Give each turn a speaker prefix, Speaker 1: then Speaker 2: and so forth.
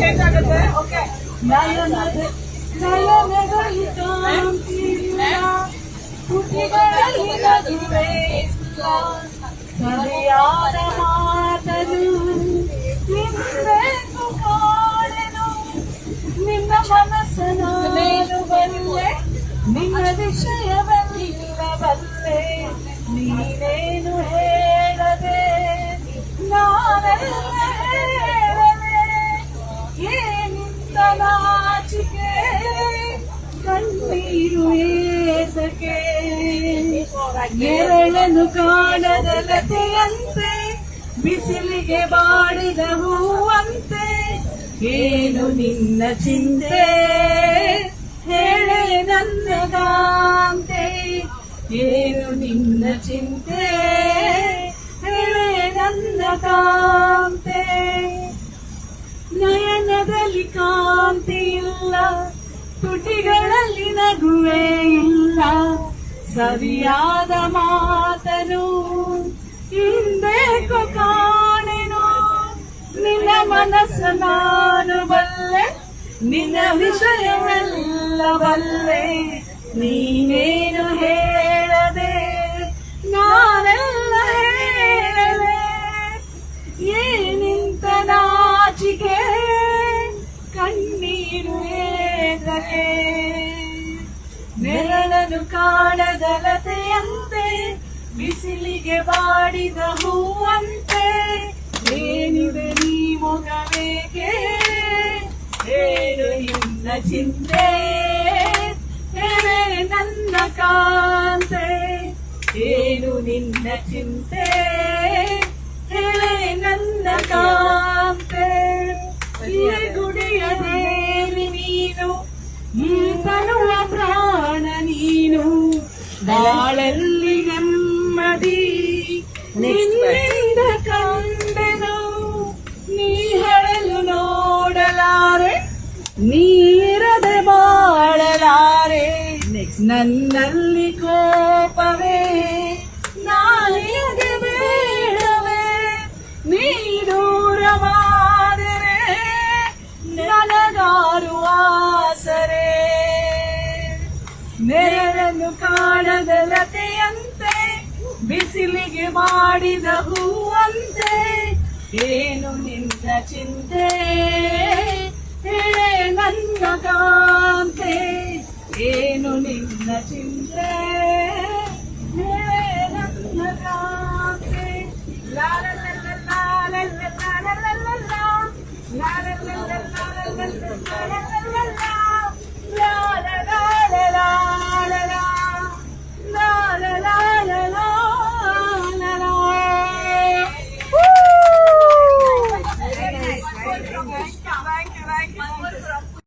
Speaker 1: Change ಆಗುತ್ತೆ okay
Speaker 2: ಸರಿಯಾದ ನಾಚಿಕೆ ಕಣ್ಣೀರು ಏಸಕೆ ನೆರಳನ್ನು ಕಾಣದ ಲತೆಯಂತೆ, ಬಿಸಿಲಿಗೆ ಬಾಡಿದ ಹೂವಂತೆ, ಏನು ನಿನ್ನ ಚಿಂತೆ? ಹೇಳೆ ನನ್ನ ಗಾಂತೆ ಏನು ನಿನ್ನ ಚಿಂತೆ? ಹೇಳೆ ನನ್ನ ಕಾಂತೆ. ನಯನದಲ್ಲಿ ಇಲ್ಲ ತುಟಿಗಳಲ್ಲಿ ನಗುವೆ ಇಲ್ಲ. ಸರಿಯಾದ ಮಾತನು ಹಿಂದೇಕೋ ಕಾಣೆನು. ನಿನ್ನ ಮನಸ್ಸ ನಾನು ಬಲ್ಲೆ, ನಿನ್ನ ವಿಷಯವೆಲ್ಲ ಬಲ್ಲೆ. ನೀನೇನು ಏತಕೆ ನೆರಳನ್ನು ಕಾಣದ ಲತೆಯಂತೆ ಬಿಸಿಲಿಗೆ ಬಾಡಿದ ಹೂವಂತೆ, ಏನಿದೆ ನೀ ಮೊಗಬೇಕೆ ಏನು ನಿನ್ನ ಚಿಂತೆ ನನ್ನ ಕಾಂತೆ. ಏನು ನಿನ್ನ ಚಿಂತೆ ಹೇಳೆ ನನ್ನ ಬಾಳಲ್ಲಿ ನೆಮ್ಮದಿ. ನಿನ್ನಿಂದ ಕಂಡೆನು ನೀ ಹೇಳಲು ನೋಡಲಾರೆ. ನೀರದೆ ಬಾಳಲಾರೆ. ನನ್ನಲ್ಲಿ ಕೋಪವೇ ನಾಯಿಗೆ ಬೇಡವೇ. ನೀ ದೂರವಾದರೆ ನನಗಾರು ಆಸರೆ. ನೆರಳನ್ನು ಕಾಣದ ಲತೆಯಂತೆ ಬಿಸಿಲಿಗೆ ಮಾಡಿದ ಹೂವಂತೆ. ಏನು ನಿನ್ನ ಚಿಂತೆ? ನನ್ನ ಕಾಂತೆ. ಏನು ನಿನ್ನ ಚಿಂತೆ?